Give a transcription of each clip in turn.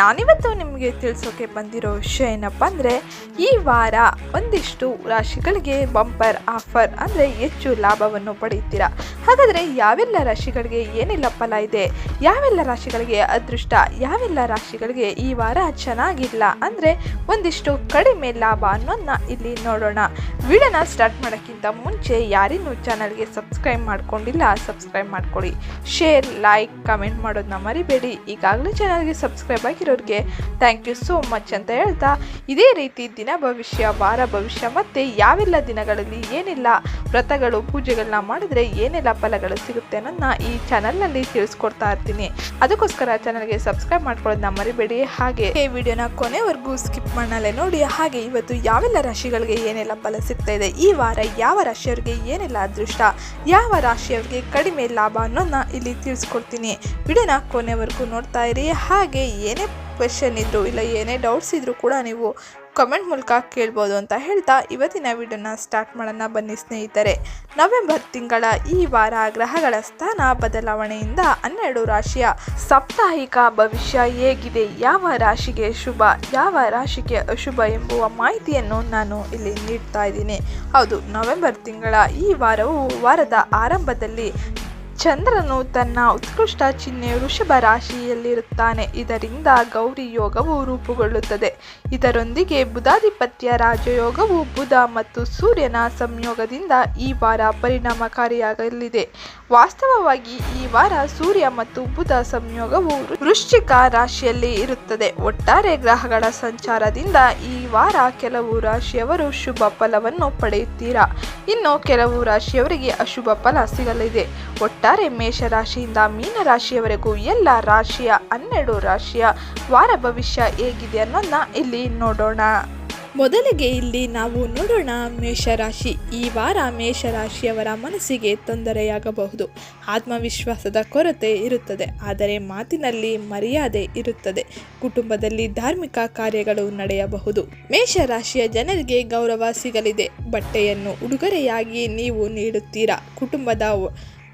ನಾನಿವತ್ತು ನಿಮಗೆ ತಿಳಿಸೋಕೆ ಬಂದಿರೋ ವಿಷಯ ಏನಪ್ಪ ಅಂದರೆ, ಈ ವಾರ ಒಂದಿಷ್ಟು ರಾಶಿಗಳಿಗೆ ಬಂಪರ್ ಆಫರ್ ಅಂದರೆ ಹೆಚ್ಚು ಲಾಭವನ್ನು ಪಡೆಯುತ್ತೀರಾ? ಹಾಗಾದರೆ ಯಾವೆಲ್ಲ ರಾಶಿಗಳಿಗೆ ಏನೆಲ್ಲ ಫಲ ಇದೆ? ಯಾವೆಲ್ಲ ರಾಶಿಗಳಿಗೆ ಅದೃಷ್ಟ? ಯಾವೆಲ್ಲ ರಾಶಿಗಳಿಗೆ ಈ ವಾರ ಚೆನ್ನಾಗಿಲ್ಲ ಅಂದರೆ ಒಂದಿಷ್ಟು ಕಡಿಮೆ ಲಾಭ ಅನ್ನೋದನ್ನ ಇಲ್ಲಿ ನೋಡೋಣ. ವಿಡಿಯೋನ ಸ್ಟಾರ್ಟ್ ಮಾಡೋಕ್ಕಿಂತ ಮುಂಚೆ ಯಾರಿನ್ನೂ ಚಾನಲ್ಗೆ ಸಬ್ಸ್ಕ್ರೈಬ್ ಮಾಡ್ಕೊಂಡಿಲ್ಲ ಸಬ್ಸ್ಕ್ರೈಬ್ ಮಾಡ್ಕೊಳ್ಳಿ. ಶೇರ್ ಲೈಕ್ ಕಮೆಂಟ್ ಮಾಡೋದನ್ನ ಮರಿಬೇಡಿ. ಈಗಾಗಲೇ ಚಾನಲ್ಗೆ ಸಬ್ಸ್ಕ್ರೈಬ್ ಆಗಿರೋರಿಗೆ ಥ್ಯಾಂಕ್ ಯು ಸೋ ಮಚ್ ಅಂತ ಹೇಳ್ತಾ, ಇದೇ ರೀತಿ ದಿನ ಭವಿಷ್ಯ, ವಾರ ಭವಿಷ್ಯ ಮತ್ತು ಯಾವೆಲ್ಲ ದಿನಗಳಲ್ಲಿ ಏನೆಲ್ಲ ವ್ರತಗಳು, ಪೂಜೆಗಳನ್ನ ಮಾಡಿದ್ರೆ ಏನೆಲ್ಲ ಫಲಗಳು ಸಿಗುತ್ತೆ ಅನ್ನೋದನ್ನ ಈ ಚಾನಲ್ನಲ್ಲಿ ತಿಳಿಸ್ಕೊಡ್ತಾ ಇರ್ತೀನಿ. ಅದಕ್ಕೋಸ್ಕರ ಚಾನಲ್ಗೆ ಸಬ್ಸ್ಕ್ರೈಬ್ ಮಾಡ್ಕೊಳ್ಳೋದನ್ನ ಮರಿಬೇಡಿ. ಹಾಗೆ ಈ ವಿಡಿಯೋನ ಕೊನೆವರೆಗೂ ಸ್ಕಿಪ್ ಮಾಡಲೇ ನೋಡಿ, ಹಾಗೆ ಇವತ್ತು ಯಾವೆಲ್ಲ ರಾಶಿಗಳಿಗೆ ಏನೆಲ್ಲ ಫಲ ಸಿಗ್ತಾ ಇದೆ, ಈ ವಾರ ಯಾವ ರಾಶಿಯವರಿಗೆ ಏನೆಲ್ಲ ಅದೃಷ್ಟ, ಯಾವ ರಾಶಿಯವರಿಗೆ ಕಡಿಮೆ ಲಾಭ ಅನ್ನೋದನ್ನ ಇಲ್ಲಿ ತಿಳಿಸ್ಕೊಡ್ತೀನಿ. ವಿಡಿಯೋನ ಕೊನೆವರೆಗೂ ನೋಡ್ತಾ ಇರಿ. ಹಾಗೆ ಏನೇ ಕ್ವೆಶನ್ ಇದ್ದರೂ ಇಲ್ಲ ಏನೇ ಡೌಟ್ಸ್ ಇದ್ದರೂ ಕೂಡ ನೀವು ಕಮೆಂಟ್ ಮೂಲಕ ಕೇಳ್ಬೋದು ಅಂತ ಹೇಳ್ತಾ ಇವತ್ತಿನ ವಿಡಿಯೋನ ಸ್ಟಾರ್ಟ್ ಮಾಡೋಣ ಬನ್ನಿ ಸ್ನೇಹಿತರೆ. ನವೆಂಬರ್ ತಿಂಗಳ ಈ ವಾರ ಗ್ರಹಗಳ ಸ್ಥಾನ ಬದಲಾವಣೆಯಿಂದ ಹನ್ನೆರಡು ರಾಶಿಯ ಸಾಪ್ತಾಹಿಕ ಭವಿಷ್ಯ ಹೇಗಿದೆ? ಯಾವ ರಾಶಿಗೆ ಶುಭ, ಯಾವ ರಾಶಿಗೆ ಅಶುಭ ಎಂಬುವ ಮಾಹಿತಿಯನ್ನು ನಾನು ಇಲ್ಲಿ ನೀಡ್ತಾ ಇದ್ದೀನಿ. ಹೌದು, ನವೆಂಬರ್ ತಿಂಗಳ ಈ ವಾರವು ವಾರದ ಆರಂಭದಲ್ಲಿ ಚಂದ್ರನು ತನ್ನ ಉತ್ಕೃಷ್ಟ ಚಿಹ್ನೆ ವೃಷಭ ರಾಶಿಯಲ್ಲಿರುತ್ತಾನೆ. ಇದರಿಂದ ಗೌರಿ ಯೋಗವು ರೂಪುಗೊಳ್ಳುತ್ತದೆ. ಇದರೊಂದಿಗೆ ಬುಧಾಧಿಪತ್ಯ ರಾಜಯೋಗವು ಬುಧ ಮತ್ತು ಸೂರ್ಯನ ಸಂಯೋಗದಿಂದ ಈ ವಾರ ಪರಿಣಾಮಕಾರಿಯಾಗಲಿದೆ. ವಾಸ್ತವವಾಗಿ ಈ ವಾರ ಸೂರ್ಯ ಮತ್ತು ಬುಧ ಸಂಯೋಗವು ವೃಶ್ಚಿಕ ರಾಶಿಯಲ್ಲಿ ಇರುತ್ತದೆ. ಒಟ್ಟಾರೆ ಗ್ರಹಗಳ ಸಂಚಾರದಿಂದ ಈ ವಾರ ಕೆಲವು ರಾಶಿಯವರು ಶುಭ ಫಲವನ್ನು ಪಡೆಯುತ್ತೀರಾ? ಇನ್ನು ಕೆಲವು ರಾಶಿಯವರಿಗೆ ಅಶುಭ ಫಲ ಸಿಗಲಿದೆ. ಒಟ್ಟಾರೆ ಮೇಷರಾಶಿಯಿಂದ ಮೀನರಾಶಿಯವರೆಗೂ ಎಲ್ಲ ರಾಶಿಯ ಹನ್ನೆರಡು ರಾಶಿಯ ವಾರ ಭವಿಷ್ಯ ಹೇಗಿದೆ ಅನ್ನೋದನ್ನ ಇಲ್ಲಿ ನೋಡೋಣ. ಮೊದಲಿಗೆ ಇಲ್ಲಿ ನಾವು ನೋಡೋಣ ಮೇಷರಾಶಿ. ಈ ವಾರ ಮೇಷರಾಶಿಯವರ ಮನಸ್ಸಿಗೆ ತೊಂದರೆಯಾಗಬಹುದು. ಆತ್ಮವಿಶ್ವಾಸದ ಕೊರತೆ ಇರುತ್ತದೆ. ಆದರೆ ಮಾತಿನಲ್ಲಿ ಮರ್ಯಾದೆ ಇರುತ್ತದೆ. ಕುಟುಂಬದಲ್ಲಿ ಧಾರ್ಮಿಕ ಕಾರ್ಯಗಳು ನಡೆಯಬಹುದು. ಮೇಷರಾಶಿಯ ಜನರಿಗೆ ಗೌರವ ಸಿಗಲಿದೆ. ಬಟ್ಟೆಯನ್ನು ಉಡುಗೊರೆಯಾಗಿ ನೀವು ನೀಡುತ್ತೀರಾ? ಕುಟುಂಬದ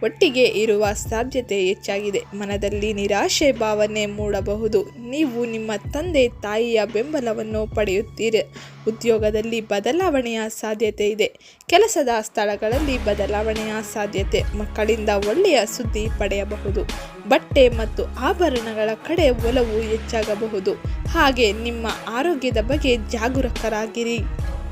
ಒಟ್ಟಿಗೆ ಇರುವ ಸಾಧ್ಯತೆ ಹೆಚ್ಚಾಗಿದೆ. ಮನದಲ್ಲಿ ನಿರಾಶೆ ಭಾವನೆ ಮೂಡಬಹುದು. ನೀವು ನಿಮ್ಮ ತಂದೆ ತಾಯಿಯ ಬೆಂಬಲವನ್ನು ಪಡೆಯುತ್ತೀರಿ. ಉದ್ಯೋಗದಲ್ಲಿ ಬದಲಾವಣೆಯ ಸಾಧ್ಯತೆ ಇದೆ. ಕೆಲಸದ ಸ್ಥಳಗಳಲ್ಲಿ ಬದಲಾವಣೆಯ ಸಾಧ್ಯತೆ. ಮಕ್ಕಳಿಂದ ಒಳ್ಳೆಯ ಸುದ್ದಿ ಪಡೆಯಬಹುದು. ಬಟ್ಟೆ ಮತ್ತು ಆಭರಣಗಳ ಕಡೆ ಒಲವು ಹೆಚ್ಚಾಗಬಹುದು. ಹಾಗೆ ನಿಮ್ಮ ಆರೋಗ್ಯದ ಬಗ್ಗೆ ಜಾಗರೂಕರಾಗಿರಿ.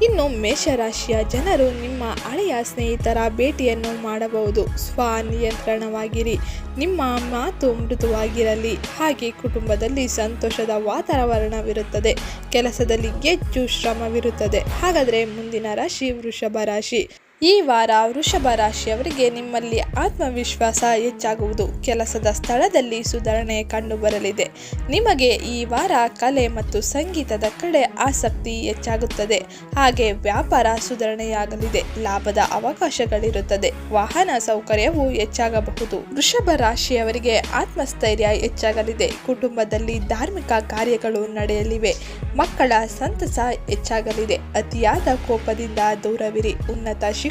ಇನ್ನು ಮೇಷರಾಶಿಯ ಜನರು ನಿಮ್ಮ ಹಳೆಯ ಸ್ನೇಹಿತರ ಭೇಟಿಯನ್ನು ಮಾಡಬಹುದು. ಸ್ವ ನಿಯಂತ್ರಣವಾಗಿರಿ. ನಿಮ್ಮ ಮಾತು ಮೃದುವಾಗಿರಲಿ. ಹಾಗೆ ಕುಟುಂಬದಲ್ಲಿ ಸಂತೋಷದ ವಾತಾವರಣವಿರುತ್ತದೆ. ಕೆಲಸದಲ್ಲಿ ಹೆಚ್ಚು ಶ್ರಮವಿರುತ್ತದೆ. ಹಾಗಾದರೆ ಮುಂದಿನ ರಾಶಿ ವೃಷಭ ರಾಶಿ. ಈ ವಾರ ವೃಷಭ ರಾಶಿಯವರಿಗೆ ನಿಮ್ಮಲ್ಲಿ ಆತ್ಮವಿಶ್ವಾಸ ಹೆಚ್ಚಾಗುವುದು. ಕೆಲಸದ ಸ್ಥಳದಲ್ಲಿ ಸುಧಾರಣೆ ಕಂಡುಬರಲಿದೆ. ನಿಮಗೆ ಈ ವಾರ ಕಲೆ ಮತ್ತು ಸಂಗೀತದ ಕಡೆ ಆಸಕ್ತಿ ಹೆಚ್ಚಾಗುತ್ತದೆ. ಹಾಗೆ ವ್ಯಾಪಾರ ಸುಧಾರಣೆಯಾಗಲಿದೆ. ಲಾಭದ ಅವಕಾಶಗಳಿರುತ್ತದೆ. ವಾಹನ ಸೌಕರ್ಯವು ಹೆಚ್ಚಾಗಬಹುದು. ವೃಷಭ ರಾಶಿಯವರಿಗೆ ಆತ್ಮಸ್ಥೈರ್ಯ ಹೆಚ್ಚಾಗಲಿದೆ. ಕುಟುಂಬದಲ್ಲಿ ಧಾರ್ಮಿಕ ಕಾರ್ಯಗಳು ನಡೆಯಲಿವೆ. ಮಕ್ಕಳ ಸಂತಸ ಹೆಚ್ಚಾಗಲಿದೆ. ಅತಿಯಾದ ಕೋಪದಿಂದ ದೂರವಿರಿ. ಉನ್ನತ ಶಿಕ್ಷಣ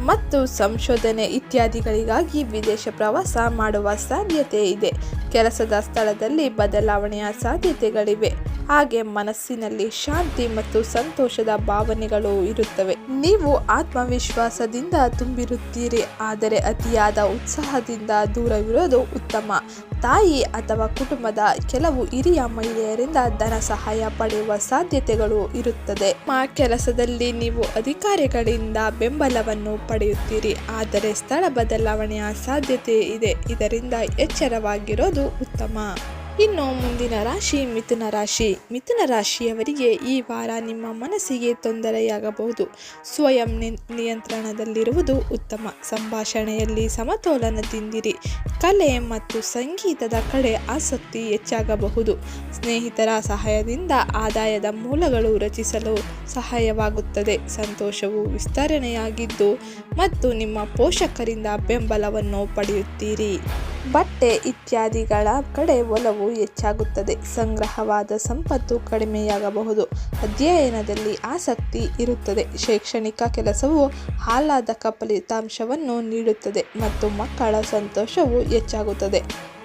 ಮತ್ತು ಸಂಶೋಧನೆ ಇತ್ಯಾದಿಗಳಿಗಾಗಿ ವಿದೇಶ ಪ್ರವಾಸ ಮಾಡುವ ಸಾಧ್ಯತೆ ಇದೆ. ಕೆಲಸದ ಸ್ಥಳದಲ್ಲಿ ಬದಲಾವಣೆಯ ಸಾಧ್ಯತೆಗಳಿವೆ. ಹಾಗೆ ಮನಸ್ಸಿನಲ್ಲಿ ಶಾಂತಿ ಮತ್ತು ಸಂತೋಷದ ಭಾವನೆಗಳು ಇರುತ್ತವೆ. ನೀವು ಆತ್ಮವಿಶ್ವಾಸದಿಂದ ತುಂಬಿರುತ್ತೀರಿ, ಆದರೆ ಅತಿಯಾದ ಉತ್ಸಾಹದಿಂದ ದೂರವಿರೋದು ಉತ್ತಮ. ತಾಯಿ ಅಥವಾ ಕುಟುಂಬದ ಕೆಲವು ಹಿರಿಯ ಮಹಿಳೆಯರಿಂದ ಧನ ಸಹಾಯ ಪಡೆಯುವ ಸಾಧ್ಯತೆಗಳು ಇರುತ್ತದೆ. ಮಾ ಕೆಲಸದಲ್ಲಿ ನೀವು ಅಧಿಕಾರಿಗಳಿಂದ ಬೆಂಬಲವನ್ನು ಪಡೆಯುತ್ತೀರಿ, ಆದರೆ ಸ್ಥಳ ಬದಲಾವಣೆಯ ಸಾಧ್ಯತೆ ಇದೆ. ಇದರಿಂದ ಎಚ್ಚರವಾಗಿರೋದು ಉತ್ತಮ. ಇನ್ನು ಮುಂದಿನ ರಾಶಿ ಮಿಥುನ ರಾಶಿ. ಮಿಥುನ ರಾಶಿಯವರಿಗೆ ಈ ವಾರ ನಿಮ್ಮ ಮನಸ್ಸಿಗೆ ತೊಂದರೆಯಾಗಬಹುದು. ಸ್ವಯಂ ನಿ- ನಿಯಂತ್ರಣದಲ್ಲಿರುವುದು ಉತ್ತಮ. ಸಂಭಾಷಣೆಯಲ್ಲಿ ಸಮತೋಲನದಿಂದಿರಿ ಕಲೆ ಮತ್ತು ಸಂಗೀತದ ಕಡೆ ಆಸಕ್ತಿ ಹೆಚ್ಚಾಗಬಹುದು. ಸ್ನೇಹಿತರ ಸಹಾಯದಿಂದ ಆದಾಯದ ಮೂಲಗಳು ರಚಿಸಲು ಸಹಾಯವಾಗುತ್ತದೆ. ಸಂತೋಷವು ವಿಸ್ತರಣೆಯಾಗಿದ್ದು ಮತ್ತು ನಿಮ್ಮ ಪೋಷಕರಿಂದ ಬೆಂಬಲವನ್ನು ಪಡೆಯುತ್ತೀರಿ. ಬಟ್ಟೆ ಇತ್ಯಾದಿಗಳ ಕಡೆ ಒಲವು ಹೆಚ್ಚಾಗುತ್ತದೆ. ಸಂಗ್ರಹವಾದ ಸಂಪತ್ತು ಕಡಿಮೆಯಾಗಬಹುದು. ಅಧ್ಯಯನದಲ್ಲಿ ಆಸಕ್ತಿ ಇರುತ್ತದೆ. ಶೈಕ್ಷಣಿಕ ಕೆಲಸವು ಆಹ್ಲಾದಕ ಫಲಿತಾಂಶವನ್ನು ನೀಡುತ್ತದೆ ಮತ್ತು ಮಕ್ಕಳ ಸಂತೋಷವು ಹೆಚ್ಚಾಗುತ್ತದೆ.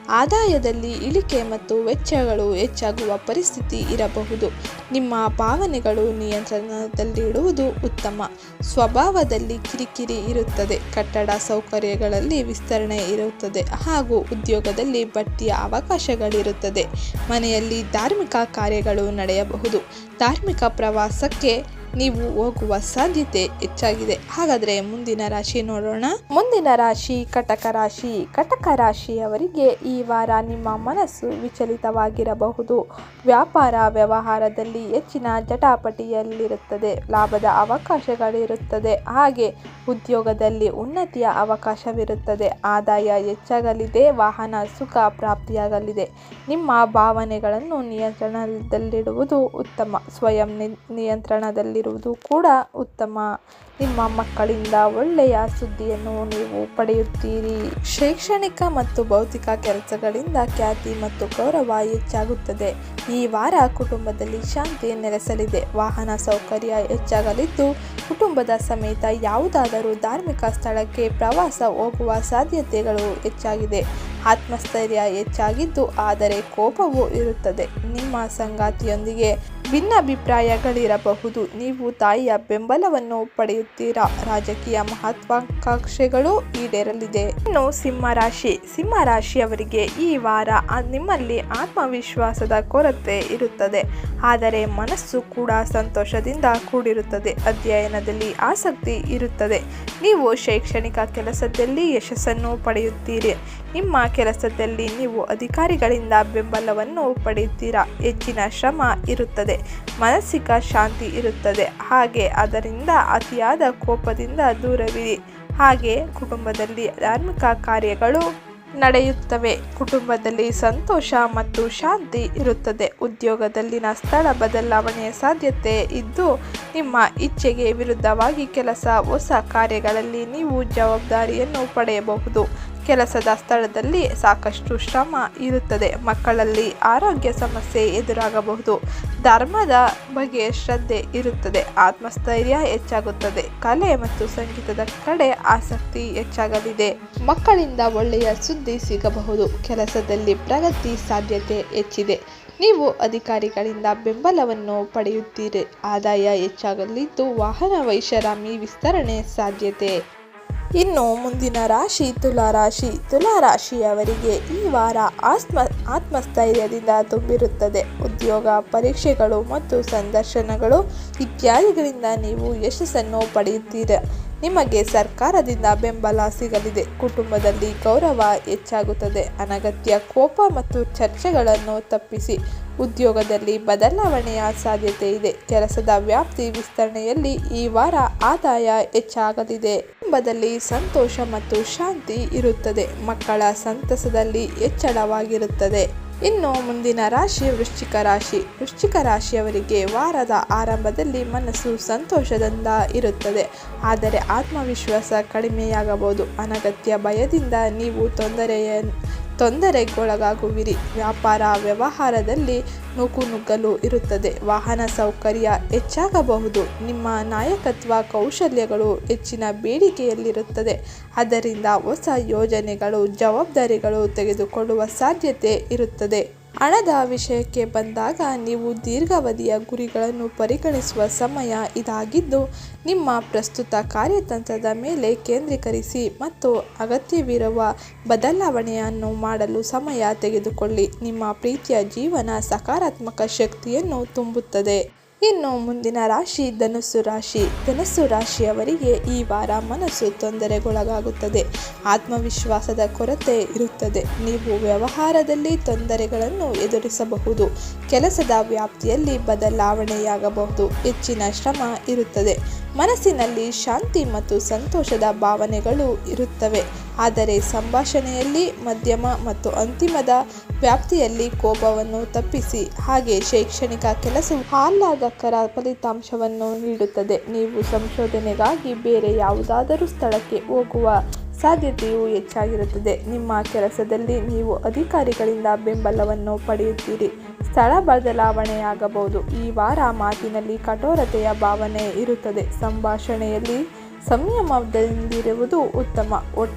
ಆದಾಯದಲ್ಲಿ ಇಳಿಕೆ ಮತ್ತು ವೆಚ್ಚಗಳು ಹೆಚ್ಚಾಗುವ ಪರಿಸ್ಥಿತಿ ಇರಬಹುದು. ನಿಮ್ಮ ಭಾವನೆಗಳು ನಿಯಂತ್ರಣದಲ್ಲಿಡುವುದು ಉತ್ತಮ. ಸ್ವಭಾವದಲ್ಲಿ ಕಿರಿಕಿರಿ ಇರುತ್ತದೆ. ಕಟ್ಟಡ ಸೌಕರ್ಯಗಳಲ್ಲಿ ವಿಸ್ತರಣೆ ಇರುತ್ತದೆ ಹಾಗೂ ಉದ್ಯೋಗದಲ್ಲಿ ಬಡ್ತಿಯ ಅವಕಾಶಗಳಿರುತ್ತದೆ. ಮನೆಯಲ್ಲಿ ಧಾರ್ಮಿಕ ಕಾರ್ಯಗಳು ನಡೆಯಬಹುದು. ಧಾರ್ಮಿಕ ಪ್ರವಾಸಕ್ಕೆ ನೀವು ಹೋಗುವ ಸಾಧ್ಯತೆ ಹೆಚ್ಚಾಗಿದೆ. ಹಾಗಾದರೆ ಮುಂದಿನ ರಾಶಿ ನೋಡೋಣ. ಮುಂದಿನ ರಾಶಿ ಕಟಕ ರಾಶಿ. ಕಟಕ ರಾಶಿಯವರಿಗೆ ಈ ವಾರ ನಿಮ್ಮ ಮನಸ್ಸು ವಿಚಲಿತವಾಗಿರಬಹುದು. ವ್ಯಾಪಾರ ವ್ಯವಹಾರದಲ್ಲಿ ಹೆಚ್ಚಿನ ಜಟಾಪಟಿಯಲ್ಲಿರುತ್ತದೆ. ಲಾಭದ ಅವಕಾಶಗಳಿರುತ್ತದೆ. ಹಾಗೆ ಉದ್ಯೋಗದಲ್ಲಿ ಉನ್ನತಿಯ ಅವಕಾಶವಿರುತ್ತದೆ. ಆದಾಯ ಹೆಚ್ಚಾಗಲಿದೆ, ವಾಹನ ಸುಖ ಪ್ರಾಪ್ತಿಯಾಗಲಿದೆ. ನಿಮ್ಮ ಭಾವನೆಗಳನ್ನು ನಿಯಂತ್ರಣದಲ್ಲಿಡುವುದು ಉತ್ತಮ. ಸ್ವಯಂ ನಿ- ನಿಯಂತ್ರಣದಲ್ಲಿರುವುದು ಕೂಡ ಉತ್ತಮ. ನಿಮ್ಮ ಮಕ್ಕಳಿಂದ ಒಳ್ಳೆಯ ಸುದ್ದಿಯನ್ನು ನೀವು ಪಡೆಯುತ್ತೀರಿ. ಶೈಕ್ಷಣಿಕ ಮತ್ತು ಭೌತಿಕ ಕೆಲಸಗಳಿಂದ ಖ್ಯಾತಿ ಮತ್ತು ಗೌರವ ಹೆಚ್ಚಾಗುತ್ತದೆ. ಈ ವಾರ ಕುಟುಂಬದಲ್ಲಿ ಶಾಂತಿ ನೆಲೆಸಲಿದೆ. ವಾಹನ ಸೌಕರ್ಯ ಹೆಚ್ಚಾಗಲಿದ್ದು, ಕುಟುಂಬದ ಸಮೇತ ಯಾವುದಾದರೂ ಧಾರ್ಮಿಕ ಸ್ಥಳಕ್ಕೆ ಪ್ರವಾಸ ಹೋಗುವ ಸಾಧ್ಯತೆಗಳು ಹೆಚ್ಚಾಗಿದೆ. ಆತ್ಮಸ್ಥೈರ್ಯ ಹೆಚ್ಚಾಗಿದ್ದು, ಆದರೆ ಕೋಪವೂ ಇರುತ್ತದೆ. ನಿಮ್ಮ ಸಂಗಾತಿಯೊಂದಿಗೆ ಭಿನ್ನಾಭಿಪ್ರಾಯಗಳಿರಬಹುದು. ನೀವು ತಾಯಿಯ ಬೆಂಬಲವನ್ನು ಪಡೆಯುತ್ತೀರಾ? ರಾಜಕೀಯ ಮಹತ್ವಾಕಾಂಕ್ಷೆಗಳು ಈಡೇರಲಿದೆ. ಇನ್ನು ಸಿಂಹ ರಾಶಿ. ಸಿಂಹ ರಾಶಿಯವರಿಗೆ ಈ ವಾರ ನಿಮ್ಮಲ್ಲಿ ಆತ್ಮವಿಶ್ವಾಸದ ಕೊರತೆ ಇರುತ್ತದೆ. ಆದರೆ ಮನಸ್ಸು ಕೂಡ ಸಂತೋಷದಿಂದ ಕೂಡಿರುತ್ತದೆ. ಅಧ್ಯಯನದಲ್ಲಿ ಆಸಕ್ತಿ ಇರುತ್ತದೆ. ನೀವು ಶೈಕ್ಷಣಿಕ ಕೆಲಸದಲ್ಲಿ ಯಶಸ್ಸನ್ನು ಪಡೆಯುತ್ತೀರಿ. ನಿಮ್ಮ ಕೆಲಸದಲ್ಲಿ ನೀವು ಅಧಿಕಾರಿಗಳಿಂದ ಬೆಂಬಲವನ್ನು ಪಡೆಯುತ್ತೀರಾ? ಹೆಚ್ಚಿನ ಶ್ರಮ ಇರುತ್ತದೆ. ಮಾನಸಿಕ ಶಾಂತಿ ಇರುತ್ತದೆ. ಹಾಗೆ ಅದರಿಂದ ಅತಿಯಾದ ಕೋಪದಿಂದ ದೂರವಿರಿ. ಹಾಗೆ ಕುಟುಂಬದಲ್ಲಿ ಧಾರ್ಮಿಕ ಕಾರ್ಯಗಳು ನಡೆಯುತ್ತವೆ. ಕುಟುಂಬದಲ್ಲಿ ಸಂತೋಷ ಮತ್ತು ಶಾಂತಿ ಇರುತ್ತದೆ. ಉದ್ಯೋಗದಲ್ಲಿನ ಸ್ಥಳ ಬದಲಾವಣೆಯ ಸಾಧ್ಯತೆ ಇದ್ದು, ನಿಮ್ಮ ಇಚ್ಛೆಗೆ ವಿರುದ್ಧವಾಗಿ ಕೆಲಸ, ಹೊಸ ಕಾರ್ಯಗಳಲ್ಲಿ ನೀವು ಜವಾಬ್ದಾರಿಯನ್ನು ಪಡೆಯಬಹುದು. ಕೆಲಸದ ಸ್ಥಳದಲ್ಲಿ ಸಾಕಷ್ಟು ಶ್ರಮ ಇರುತ್ತದೆ. ಮಕ್ಕಳಲ್ಲಿ ಆರೋಗ್ಯ ಸಮಸ್ಯೆ ಎದುರಾಗಬಹುದು. ಧರ್ಮದ ಬಗ್ಗೆ ಶ್ರದ್ಧೆ ಇರುತ್ತದೆ. ಆತ್ಮಸ್ಥೈರ್ಯ ಹೆಚ್ಚಾಗುತ್ತದೆ. ಕಲೆ ಮತ್ತು ಸಂಗೀತದ ಕಡೆ ಆಸಕ್ತಿ ಹೆಚ್ಚಾಗಲಿದೆ. ಮಕ್ಕಳಿಂದ ಒಳ್ಳೆಯ ಸುದ್ದಿ ಸಿಗಬಹುದು. ಕೆಲಸದಲ್ಲಿ ಪ್ರಗತಿ ಸಾಧ್ಯತೆ ಹೆಚ್ಚಿದೆ. ನೀವು ಅಧಿಕಾರಿಗಳಿಂದ ಬೆಂಬಲವನ್ನು ಪಡೆಯುತ್ತೀರಿ. ಆದಾಯ ಹೆಚ್ಚಾಗಲಿದ್ದು ವಾಹನ ವೈಷಾರಾಮಿ ವಿಸ್ತರಣೆ ಸಾಧ್ಯತೆ. ಇನ್ನು ಮುಂದಿನ ರಾಶಿ ತುಲಾ ರಾಶಿ. ತುಲಾ ರಾಶಿಯವರಿಗೆ ಈ ವಾರ ಆತ್ಮ ಆತ್ಮಸ್ಥೈರ್ಯದಿಂದ ತುಂಬಿರುತ್ತದೆ. ಉದ್ಯೋಗ ಪರೀಕ್ಷೆಗಳು ಮತ್ತು ಸಂದರ್ಶನಗಳು ಇತ್ಯಾದಿಗಳಿಂದ ನೀವು ಯಶಸ್ಸನ್ನು ಪಡೆಯುತ್ತೀರ. ನಿಮಗೆ ಸರ್ಕಾರದಿಂದ ಬೆಂಬಲ ಸಿಗಲಿದೆ. ಕುಟುಂಬದಲ್ಲಿ ಗೌರವ ಹೆಚ್ಚಾಗುತ್ತದೆ. ಅನಗತ್ಯ ಕೋಪ ಮತ್ತು ಚರ್ಚೆಗಳನ್ನು ತಪ್ಪಿಸಿ ಉದ್ಯೋಗದಲ್ಲಿ ಬದಲಾವಣೆಯ ಸಾಧ್ಯತೆ ಇದೆ. ಕೆಲಸದ ವ್ಯಾಪ್ತಿ ವಿಸ್ತರಣೆಯಲ್ಲಿ ಈ ವಾರ ಆದಾಯ ಹೆಚ್ಚಾಗಲಿದೆ. ಕುಟುಂಬದಲ್ಲಿ ಸಂತೋಷ ಮತ್ತು ಶಾಂತಿ ಇರುತ್ತದೆ. ಮಕ್ಕಳ ಸಂತಸದಲ್ಲಿ ಹೆಚ್ಚಳವಾಗಿರುತ್ತದೆ. ಇನ್ನು ಮುಂದಿನ ರಾಶಿ ವೃಶ್ಚಿಕ ರಾಶಿ. ವೃಶ್ಚಿಕ ರಾಶಿಯವರಿಗೆ ವಾರದ ಆರಂಭದಲ್ಲಿ ಮನಸ್ಸು ಸಂತೋಷದಿಂದ ಇರುತ್ತದೆ. ಆದರೆ ಆತ್ಮವಿಶ್ವಾಸ ಕಡಿಮೆಯಾಗಬಹುದು. ಅನಗತ್ಯ ಭಯದಿಂದ ನೀವು ತೊಂದರೆಯ ತೊಂದರೆಗೊಳಗಾಗುವಿರಿ. ವ್ಯಾಪಾರ ವ್ಯವಹಾರದಲ್ಲಿ ನೂಕುನುಗ್ಗಲು ಇರುತ್ತದೆ. ವಾಹನ ಸೌಕರ್ಯ ಹೆಚ್ಚಾಗಬಹುದು. ನಿಮ್ಮ ನಾಯಕತ್ವ ಕೌಶಲ್ಯಗಳು ಹೆಚ್ಚಿನ ಬೇಡಿಕೆಯಲ್ಲಿರುತ್ತದೆ. ಅದರಿಂದ ಹೊಸ ಯೋಜನೆಗಳು, ಜವಾಬ್ದಾರಿಗಳು ತೆಗೆದುಕೊಳ್ಳುವ ಸಾಧ್ಯತೆ ಇರುತ್ತದೆ. ಹಣದ ವಿಷಯಕ್ಕೆ ಬಂದಾಗ ನೀವು ದೀರ್ಘಾವಧಿಯ ಗುರಿಗಳನ್ನು ಪರಿಗಣಿಸುವ ಸಮಯ ಇದಾಗಿದ್ದು, ನಿಮ್ಮ ಪ್ರಸ್ತುತ ಕಾರ್ಯತಂತ್ರದ ಮೇಲೆ ಕೇಂದ್ರೀಕರಿಸಿ ಮತ್ತು ಅಗತ್ಯವಿರುವ ಬದಲಾವಣೆಯನ್ನು ಮಾಡಲು ಸಮಯ ತೆಗೆದುಕೊಳ್ಳಿ. ನಿಮ್ಮ ಪ್ರೀತಿಯ ಜೀವನ ಸಕಾರಾತ್ಮಕ ಶಕ್ತಿಯನ್ನು ತುಂಬುತ್ತದೆ. ಇನ್ನು ಮುಂದಿನ ರಾಶಿ ಧನುಸ್ಸು ರಾಶಿ. ಧನುಸ್ಸು ರಾಶಿಯವರಿಗೆ ಈ ವಾರ ಮನಸ್ಸು ತೊಂದರೆಗೊಳಗಾಗುತ್ತದೆ. ಆತ್ಮವಿಶ್ವಾಸದ ಕೊರತೆ ಇರುತ್ತದೆ. ನೀವು ವ್ಯವಹಾರದಲ್ಲಿ ತೊಂದರೆಗಳನ್ನು ಎದುರಿಸಬಹುದು. ಕೆಲಸದ ವ್ಯಾಪ್ತಿಯಲ್ಲಿ ಬದಲಾವಣೆಯಾಗಬಹುದು. ಹೆಚ್ಚಿನ ಶ್ರಮ ಇರುತ್ತದೆ. ಮನಸ್ಸಿನಲ್ಲಿ ಶಾಂತಿ ಮತ್ತು ಸಂತೋಷದ ಭಾವನೆಗಳು ಇರುತ್ತವೆ. ಆದರೆ ಸಂಭಾಷಣೆಯಲ್ಲಿ ಮಧ್ಯಮ ಮತ್ತು ಅಂತಿಮದ ವ್ಯಾಪ್ತಿಯಲ್ಲಿ ಕೋಪವನ್ನು ತಪ್ಪಿಸಿ, ಹಾಗೆ ಶೈಕ್ಷಣಿಕ ಕೆಲಸವು ಆಹ್ಲಾದಕರ ಫಲಿತಾಂಶವನ್ನು ನೀಡುತ್ತದೆ. ನೀವು ಸಂಶೋಧನೆಗಾಗಿ ಬೇರೆ ಯಾವುದಾದರೂ ಸ್ಥಳಕ್ಕೆ ಹೋಗುವ ಸಾಧ್ಯತೆಯು ಹೆಚ್ಚಾಗಿರುತ್ತದೆ. ನಿಮ್ಮ ಕೆಲಸದಲ್ಲಿ ನೀವು ಅಧಿಕಾರಿಗಳಿಂದ ಬೆಂಬಲವನ್ನು ಪಡೆಯುತ್ತೀರಿ. ಸ್ಥಳ ಬದಲಾವಣೆಯಾಗಬಹುದು. ಈ ವಾರ ಮಾತಿನಲ್ಲಿ ಕಠೋರತೆಯ ಭಾವನೆ ಇರುತ್ತದೆ. ಸಂಭಾಷಣೆಯಲ್ಲಿ ಸಂಯಮದಿಂದಿರುವುದು ಉತ್ತಮ. ಒಟ್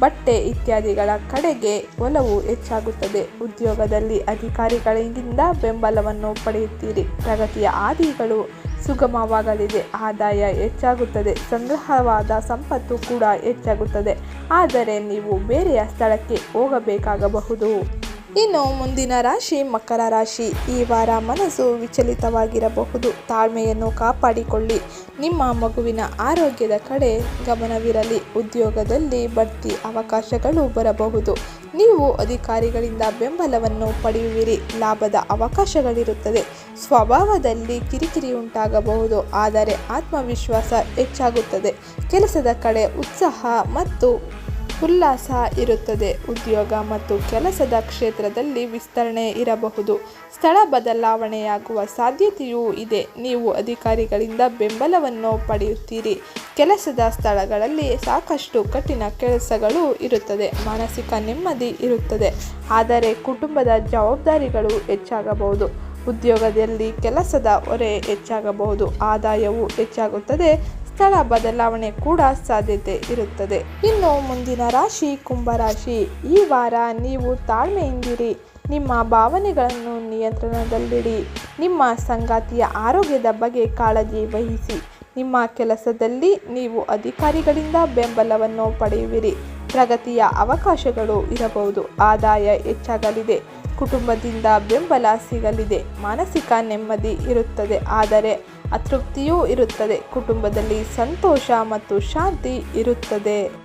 ಬಟ್ಟೆ ಇತ್ಯಾದಿಗಳ ಕಡೆಗೆ ಒಲವು ಹೆಚ್ಚಾಗುತ್ತದೆ. ಉದ್ಯೋಗದಲ್ಲಿ ಅಧಿಕಾರಿಗಳಿಂದ ಬೆಂಬಲವನ್ನು ಪಡೆಯುತ್ತೀರಿ. ಪ್ರಗತಿಯ ಆದಿಗಳು ಸುಗಮವಾಗಲಿದೆ. ಆದಾಯ ಹೆಚ್ಚಾಗುತ್ತದೆ. ಸಂಗ್ರಹವಾದ ಸಂಪತ್ತು ಕೂಡ ಹೆಚ್ಚಾಗುತ್ತದೆ. ಆದರೆ ನೀವು ಬೇರೆಯ ಸ್ಥಳಕ್ಕೆ ಹೋಗಬೇಕಾಗಬಹುದು. ಇನ್ನು ಮುಂದಿನ ರಾಶಿ ಮಕರ ರಾಶಿ. ಈ ವಾರ ಮನಸ್ಸು ವಿಚಲಿತವಾಗಿರಬಹುದು. ತಾಳ್ಮೆಯನ್ನು ಕಾಪಾಡಿಕೊಳ್ಳಿ. ನಿಮ್ಮ ಮಗುವಿನ ಆರೋಗ್ಯದ ಕಡೆ ಗಮನವಿರಲಿ. ಉದ್ಯೋಗದಲ್ಲಿ ಬಡ್ತಿ ಅವಕಾಶಗಳು ಬರಬಹುದು. ನೀವು ಅಧಿಕಾರಿಗಳಿಂದ ಬೆಂಬಲವನ್ನು ಪಡೆಯುವಿರಿ. ಲಾಭದ ಅವಕಾಶಗಳಿರುತ್ತದೆ. ಸ್ವಭಾವದಲ್ಲಿ ಕಿರಿಕಿರಿ ಉಂಟಾಗಬಹುದು. ಆದರೆ ಆತ್ಮವಿಶ್ವಾಸ ಹೆಚ್ಚಾಗುತ್ತದೆ. ಕೆಲಸದ ಕಡೆ ಉತ್ಸಾಹ ಮತ್ತು ಉಲ್ಲಾಸ ಇರುತ್ತದೆ. ಉದ್ಯೋಗ ಮತ್ತು ಕೆಲಸದ ಕ್ಷೇತ್ರದಲ್ಲಿ ವಿಸ್ತರಣೆ ಇರಬಹುದು. ಸ್ಥಳ ಬದಲಾವಣೆಯಾಗುವ ಸಾಧ್ಯತೆಯೂ ಇದೆ. ನೀವು ಅಧಿಕಾರಿಗಳಿಂದ ಬೆಂಬಲವನ್ನು ಪಡೆಯುತ್ತೀರಿ. ಕೆಲಸದ ಸ್ಥಳಗಳಲ್ಲಿ ಸಾಕಷ್ಟು ಕಠಿಣ ಕೆಲಸಗಳು ಇರುತ್ತದೆ. ಮಾನಸಿಕ ನೆಮ್ಮದಿ ಇರುತ್ತದೆ. ಆದರೆ ಕುಟುಂಬದ ಜವಾಬ್ದಾರಿಗಳು ಹೆಚ್ಚಾಗಬಹುದು. ಉದ್ಯೋಗದಲ್ಲಿ ಕೆಲಸದ ಹೊರೆ ಹೆಚ್ಚಾಗಬಹುದು. ಆದಾಯವು ಹೆಚ್ಚಾಗುತ್ತದೆ. ಸ್ಥಳ ಬದಲಾವಣೆ ಕೂಡ ಸಾಧ್ಯತೆ ಇರುತ್ತದೆ. ಇನ್ನು ಮುಂದಿನ ರಾಶಿ ಕುಂಭರಾಶಿ ಈ ವಾರ ನೀವು ತಾಳ್ಮೆಯಿಂದಿರಿ. ನಿಮ್ಮ ಭಾವನೆಗಳನ್ನು ನಿಯಂತ್ರಣದಲ್ಲಿಡಿ. ನಿಮ್ಮ ಸಂಗಾತಿಯ ಆರೋಗ್ಯದ ಬಗ್ಗೆ ಕಾಳಜಿ ವಹಿಸಿ. ನಿಮ್ಮ ಕೆಲಸದಲ್ಲಿ ನೀವು ಅಧಿಕಾರಿಗಳಿಂದ ಬೆಂಬಲವನ್ನು ಪಡೆಯುವಿರಿ. ಪ್ರಗತಿಯ ಅವಕಾಶಗಳು ಇರಬಹುದು. ಆದಾಯ ಹೆಚ್ಚಾಗಲಿದೆ. ಕುಟುಂಬದಿಂದ ಬೆಂಬಲ ಸಿಗಲಿದೆ. ಮಾನಸಿಕ ನೆಮ್ಮದಿ ಇರುತ್ತದೆ. ಆದರೆ ಅತೃಪ್ತಿಯೂ ಇರುತ್ತದೆ. ಕುಟುಂಬದಲ್ಲಿ ಸಂತೋಷ ಮತ್ತು ಶಾಂತಿ ಇರುತ್ತದೆ.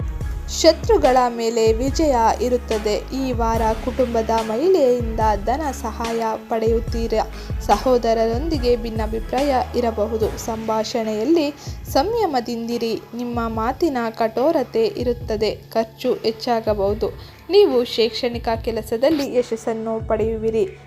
ಶತ್ರುಗಳ ಮೇಲೆ ವಿಜಯ ಇರುತ್ತದೆ. ಈ ವಾರ ಕುಟುಂಬದ ಮಹಿಳೆಯಿಂದ ಧನ ಸಹಾಯ ಪಡೆಯುತ್ತೀರಾ? ಸಹೋದರರೊಂದಿಗೆ ಭಿನ್ನಾಭಿಪ್ರಾಯ ಇರಬಹುದು. ಸಂಭಾಷಣೆಯಲ್ಲಿ ಸಂಯಮದಿಂದಿರಿ. ನಿಮ್ಮ ಮಾತಿನ ಕಠೋರತೆ ಇರುತ್ತದೆ. ಖರ್ಚು ಹೆಚ್ಚಾಗಬಹುದು. ನೀವು ಶೈಕ್ಷಣಿಕ ಕೆಲಸದಲ್ಲಿ ಯಶಸ್ಸನ್ನು ಪಡೆಯುವಿರಿ.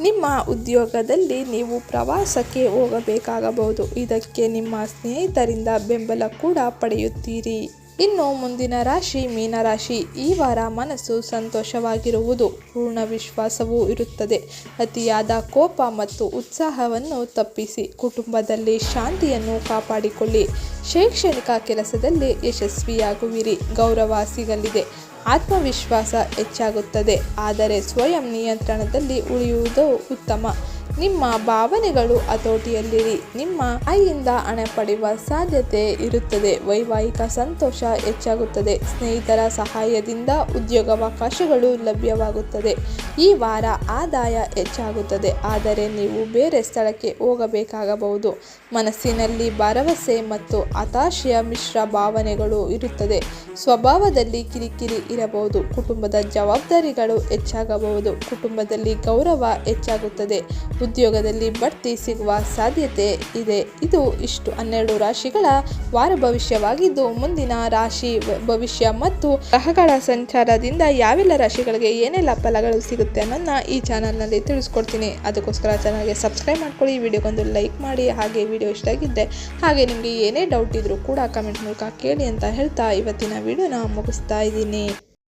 ನಿಮ್ಮ ಉದ್ಯೋಗದಲ್ಲಿ ನೀವು ಪ್ರವಾಸಕ್ಕೆ ಹೋಗಬೇಕಾಗಬಹುದು. ಇದಕ್ಕೆ ನಿಮ್ಮ ಸ್ನೇಹಿತರಿಂದ ಬೆಂಬಲ ಕೂಡ ಪಡೆಯುತ್ತೀರಿ. ಇನ್ನು ಮುಂದಿನ ರಾಶಿ ಮೀನರಾಶಿ. ಈ ವಾರ ಮನಸ್ಸು ಸಂತೋಷವಾಗಿರುವುದು. ಪೂರ್ಣ ವಿಶ್ವಾಸವೂ ಇರುತ್ತದೆ. ಅತಿಯಾದ ಕೋಪ ಮತ್ತು ಉತ್ಸಾಹವನ್ನು ತಪ್ಪಿಸಿ ಕುಟುಂಬದಲ್ಲಿ ಶಾಂತಿಯನ್ನು ಕಾಪಾಡಿಕೊಳ್ಳಿ. ಶೈಕ್ಷಣಿಕ ಕೆಲಸದಲ್ಲಿ ಯಶಸ್ವಿಯಾಗುವಿರಿ. ಗೌರವ ಸಿಗಲಿದೆ. ಆತ್ಮವಿಶ್ವಾಸ ಹೆಚ್ಚಾಗುತ್ತದೆ ಆದರೆ ಸ್ವಯಂ ನಿಯಂತ್ರಣದಲ್ಲಿ ಉಳಿಯುವುದು ಉತ್ತಮ. ನಿಮ್ಮ ಭಾವನೆಗಳು ಹತೋಟಿಯಲ್ಲಿರಿ. ನಿಮ್ಮ ಐಯಿಂದ ಹಣ ಪಡೆಯುವ ಸಾಧ್ಯತೆ ಇರುತ್ತದೆ. ವೈವಾಹಿಕ ಸಂತೋಷ ಹೆಚ್ಚಾಗುತ್ತದೆ. ಸ್ನೇಹಿತರ ಸಹಾಯದಿಂದ ಉದ್ಯೋಗಾವಕಾಶಗಳು ಲಭ್ಯವಾಗುತ್ತದೆ. ಈ ವಾರ ಆದಾಯ ಹೆಚ್ಚಾಗುತ್ತದೆ. ಆದರೆ ನೀವು ಬೇರೆ ಸ್ಥಳಕ್ಕೆ ಹೋಗಬೇಕಾಗಬಹುದು. ಮನಸ್ಸಿನಲ್ಲಿ ಭರವಸೆ ಮತ್ತು ಹತಾಶೆಯ ಮಿಶ್ರ ಭಾವನೆಗಳು ಇರುತ್ತದೆ. ಸ್ವಭಾವದಲ್ಲಿ ಕಿರಿಕಿರಿ ಇರಬಹುದು. ಕುಟುಂಬದ ಜವಾಬ್ದಾರಿಗಳು ಹೆಚ್ಚಾಗಬಹುದು. ಕುಟುಂಬದಲ್ಲಿ ಗೌರವ ಹೆಚ್ಚಾಗುತ್ತದೆ. ಉದ್ಯೋಗದಲ್ಲಿ ಬಡ್ತಿ ಸಿಗುವ ಸಾಧ್ಯತೆ ಇದೆ. ಇದು ಇಷ್ಟು ಹನ್ನೆರಡು ರಾಶಿಗಳ ವಾರ ಭವಿಷ್ಯವಾಗಿದ್ದು, ಮುಂದಿನ ರಾಶಿ ಭವಿಷ್ಯ ಮತ್ತು ಗ್ರಹಗಳ ಸಂಚಾರದಿಂದ ಯಾವೆಲ್ಲ ರಾಶಿಗಳಿಗೆ ಏನೆಲ್ಲ ಫಲಗಳು ಸಿಗುತ್ತೆ ಅನ್ನೋದನ್ನ ಈ ಚಾನಲ್ನಲ್ಲಿ ತಿಳಿಸ್ಕೊಡ್ತೀನಿ. ಅದಕ್ಕೋಸ್ಕರ ಚಾನಲ್ಗೆ ಸಬ್ಸ್ಕ್ರೈಬ್ ಮಾಡ್ಕೊಳ್ಳಿ, ವಿಡಿಯೋಗೊಂದು ಲೈಕ್ ಮಾಡಿ, ಹಾಗೆ ವಿಡಿಯೋ ಇಷ್ಟ ಆಗಿದ್ದೆ ಹಾಗೆ ನಿಮಗೆ ಏನೇ ಡೌಟ್ ಇದ್ರೂ ಕೂಡ ಕಮೆಂಟ್ ಮೂಲಕ ಕೇಳಿ ಅಂತ ಹೇಳ್ತಾ ಇವತ್ತಿನ ವಿಡಿಯೋನ ಮುಗಿಸ್ತಾ ಇದ್ದೀನಿ.